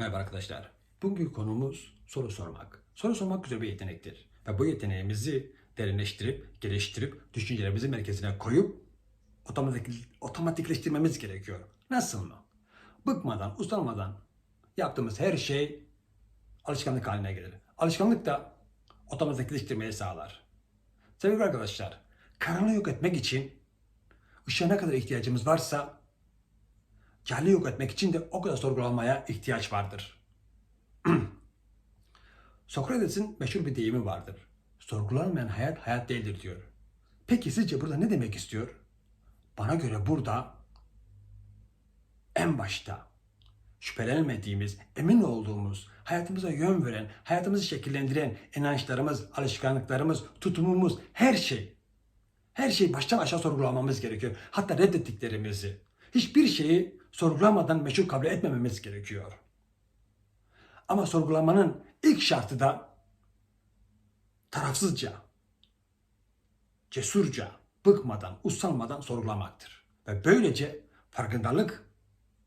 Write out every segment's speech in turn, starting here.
Merhaba arkadaşlar. Bugünkü konumuz soru sormak. Soru sormak güzel bir yetenektir. Ve bu yeteneğimizi derinleştirip, geliştirip, düşüncelerimizi merkezine koyup otomatik, otomatikleştirmemiz gerekiyor. Nasıl mı? Bıkmadan, usanmadan yaptığımız her şey alışkanlık haline gelir. Alışkanlık da otomatikleştirmeyi sağlar. Sevgili arkadaşlar, karanlığı yok etmek için ışığa ne kadar ihtiyacımız varsa Cahili yok etmek için de o kadar sorgulamaya ihtiyaç vardır. Sokrates'in meşhur bir deyimi vardır. Sorgulanmayan hayat hayat değildir diyor. Peki sizce burada ne demek istiyor? Bana göre burada en başta şüphelenmediğimiz, emin olduğumuz, hayatımıza yön veren, hayatımızı şekillendiren inançlarımız, alışkanlıklarımız, tutumumuz, her şey. Her şeyi baştan aşağı sorgulamamız gerekiyor. Hatta reddettiklerimizi. Hiçbir şeyi sorgulamadan meşhur kabul etmememiz gerekiyor. Ama sorgulamanın ilk şartı da tarafsızca, cesurca, bıkmadan, usanmadan sorgulamaktır. Ve böylece farkındalık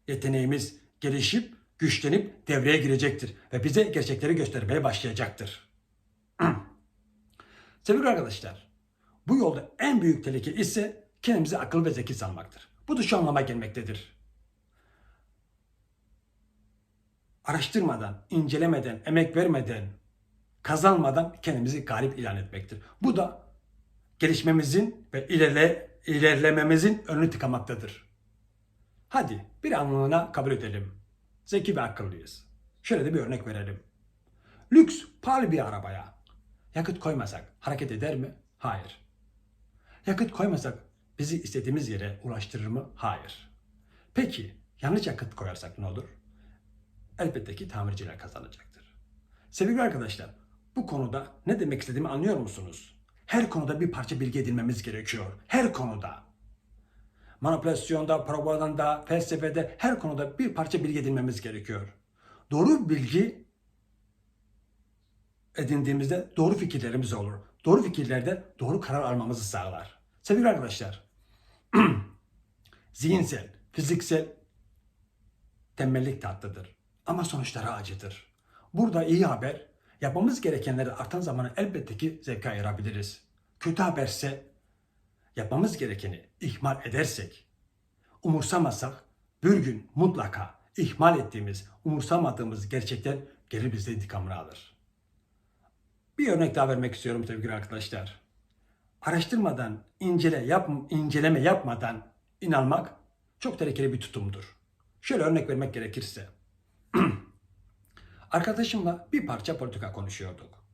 yeteneğimiz gelişip, güçlenip devreye girecektir. Ve bize gerçekleri göstermeye başlayacaktır. Sevgili arkadaşlar, bu yolda en büyük tehlike ise kendimizi akıl ve zeki sanmaktır. Bu da şu anlama gelmektedir. Araştırmadan, incelemeden, emek vermeden, kazanmadan kendimizi galip ilan etmektir. Bu da gelişmemizin ve ilerle, ilerlememizin önünü tıkamaktadır. Hadi bir anlığına kabul edelim. Zeki ve akıllıyız. Şöyle de bir örnek verelim. Lüks, pahalı bir arabaya yakıt koymasak hareket eder mi? Hayır. Yakıt koymasak bizi istediğimiz yere ulaştırır mı? Hayır. Peki yanlış yakıt koyarsak ne olur? Elbette ki tamirciler kazanacaktır. Sevgili arkadaşlar, bu konuda ne demek istediğimi anlıyor musunuz? Her konuda bir parça bilgi edinmemiz gerekiyor. Her konuda. Manipülasyonda, propaganda, felsefede her konuda bir parça bilgi edinmemiz gerekiyor. Doğru bilgi edindiğimizde doğru fikirlerimiz olur. Doğru fikirlerde doğru karar almamızı sağlar. Sevgili arkadaşlar, zihinsel, fiziksel tembellik tatlıdır. Ama sonuçları acıdır. Burada iyi haber, yapmamız gerekenleri artan zamanı elbette ki zevke ayırabiliriz. Kötü haberse yapmamız gerekeni ihmal edersek, umursamasak bir gün mutlaka ihmal ettiğimiz, umursamadığımız gerçekler gelir bizde intikamını alır. Bir örnek daha vermek istiyorum sevgili arkadaşlar. Araştırmadan, incele, yap, inceleme yapmadan inanmak çok tehlikeli bir tutumdur. Şöyle örnek vermek gerekirse. Arkadaşımla bir parça politika konuşuyorduk.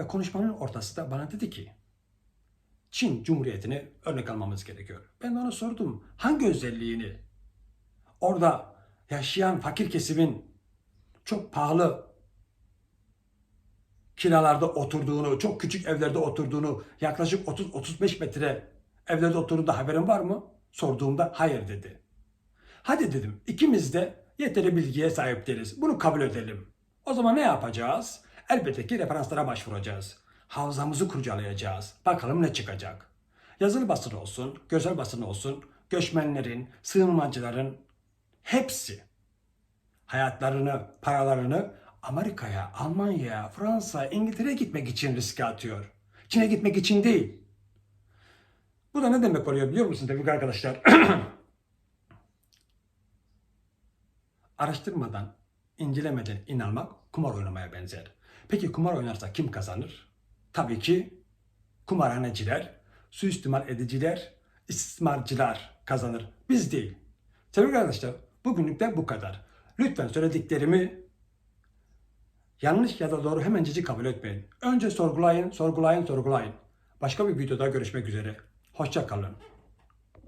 Ve konuşmanın ortası da bana dedi ki Çin Cumhuriyeti'ni örnek almamız gerekiyor. Ben de ona sordum. Hangi özelliğini? Orada yaşayan fakir kesimin çok pahalı kiralarda oturduğunu, çok küçük evlerde oturduğunu, yaklaşık 30-35 metre evlerde oturduğunda haberin var mı? Sorduğumda hayır dedi. Hadi dedim ikimiz de yeteri bilgiye sahip değiliz. Bunu kabul edelim. O zaman ne yapacağız? Elbette ki referanslara başvuracağız. Havzamızı kurcalayacağız. Bakalım ne çıkacak. Yazılı basın olsun, görsel basın olsun, göçmenlerin, sığınmacıların hepsi hayatlarını, paralarını Amerika'ya, Almanya'ya, Fransa, İngiltere'ye gitmek için riske atıyor. Çin'e gitmek için değil. Bu da ne demek oluyor biliyor musun tabii arkadaşlar? Araştırmadan, incelemeden inanmak kumar oynamaya benzer. Peki kumar oynarsa kim kazanır? Tabii ki kumarhaneciler, suistimal ediciler, istismarcılar kazanır. Biz değil. Sevgili arkadaşlar, bugünlük de bu kadar. Lütfen söylediklerimi yanlış ya da doğru hemencecik kabul etmeyin. Önce sorgulayın, sorgulayın, sorgulayın. Başka bir videoda görüşmek üzere. Hoşça kalın.